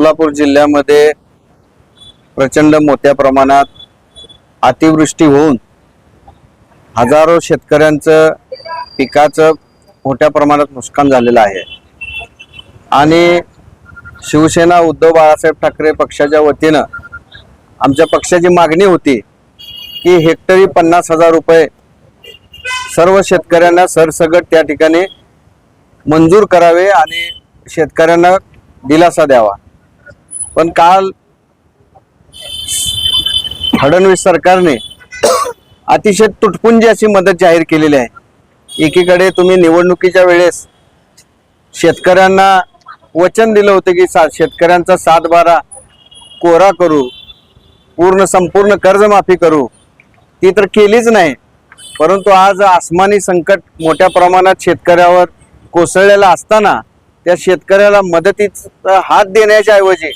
सोलापूर जिल्ह्यामध्ये प्रचंड मोठ्या प्रमाणात अतिवृष्टी होऊन हजारो शेतकऱ्यांचं पिकाचं मोठ्या प्रमाणात नुकसान झालेलं आहे. आणि शिवसेना उद्धव बाळासाहेब ठाकरे पक्षाच्या वतीनं आमच्या पक्षाची मागणी होती की हेक्टरी पन्नास हजार रुपये सर्व शेतकऱ्यांना सरसगट त्या ठिकाणी मंजूर करावे आणि शेतकऱ्यांना दिलासा द्यावा. पण काल फडणवीस सरकारने अतिशय तुटपुंजी अशी मदत जाहीर केलेली आहे. एकीकडे तुम्ही निवडणुकीच्या वेळेस शेतकऱ्यांना वचन दिलं होतं की सा शेतकऱ्यांचा सात बारा कोरा करू पूर्ण संपूर्ण कर्जमाफी करू ती तर केलीच नाही. परंतु आज आसमानी संकट मोठ्या प्रमाणात शेतकऱ्यावर कोसळलेलं असताना त्या शेतकऱ्याला मदतीचा हात देण्याच्या ऐवजी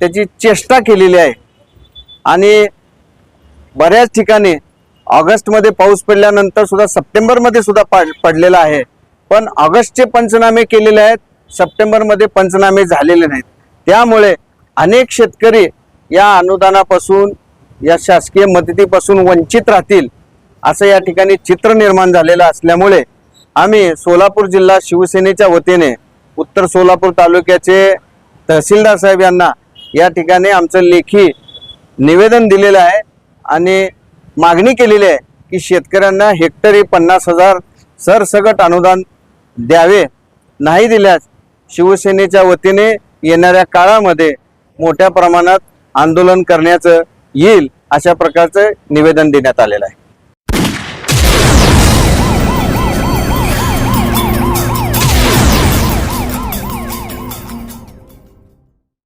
त्याची चेष्टा केलेली आहे. आणि बऱ्याच ठिकाणी ऑगस्टमध्ये पाऊस पडल्यानंतर सुद्धा सप्टेंबरमध्ये सुद्धा पडलेला आहे. पण ऑगस्टचे पंचनामे केलेले आहेत सप्टेंबरमध्ये पंचनामे झालेले नाहीत. त्यामुळे अनेक शेतकरी या अनुदानापासून या शासकीय मदतीपासून वंचित राहतील असं या ठिकाणी चित्र निर्माण झालेलं असल्यामुळे आम्ही सोलापूर जिल्हा शिवसेनेच्या वतीने उत्तर सोलापूर तालुक्याचे तहसीलदार साहेब यांना या ठिकाणी आमचं लेखी निवेदन दिलेलं आहे आणि मागणी केलेली आहे की शेतकऱ्यांना हेक्टरी पन्नास हजार सरसगट अनुदान द्यावे नाही दिल्यास शिवसेनेच्या वतीने येणाऱ्या काळामध्ये मोठ्या प्रमाणात आंदोलन करण्याचं येईल अशा प्रकारचं निवेदन देण्यात आलेलं आहे.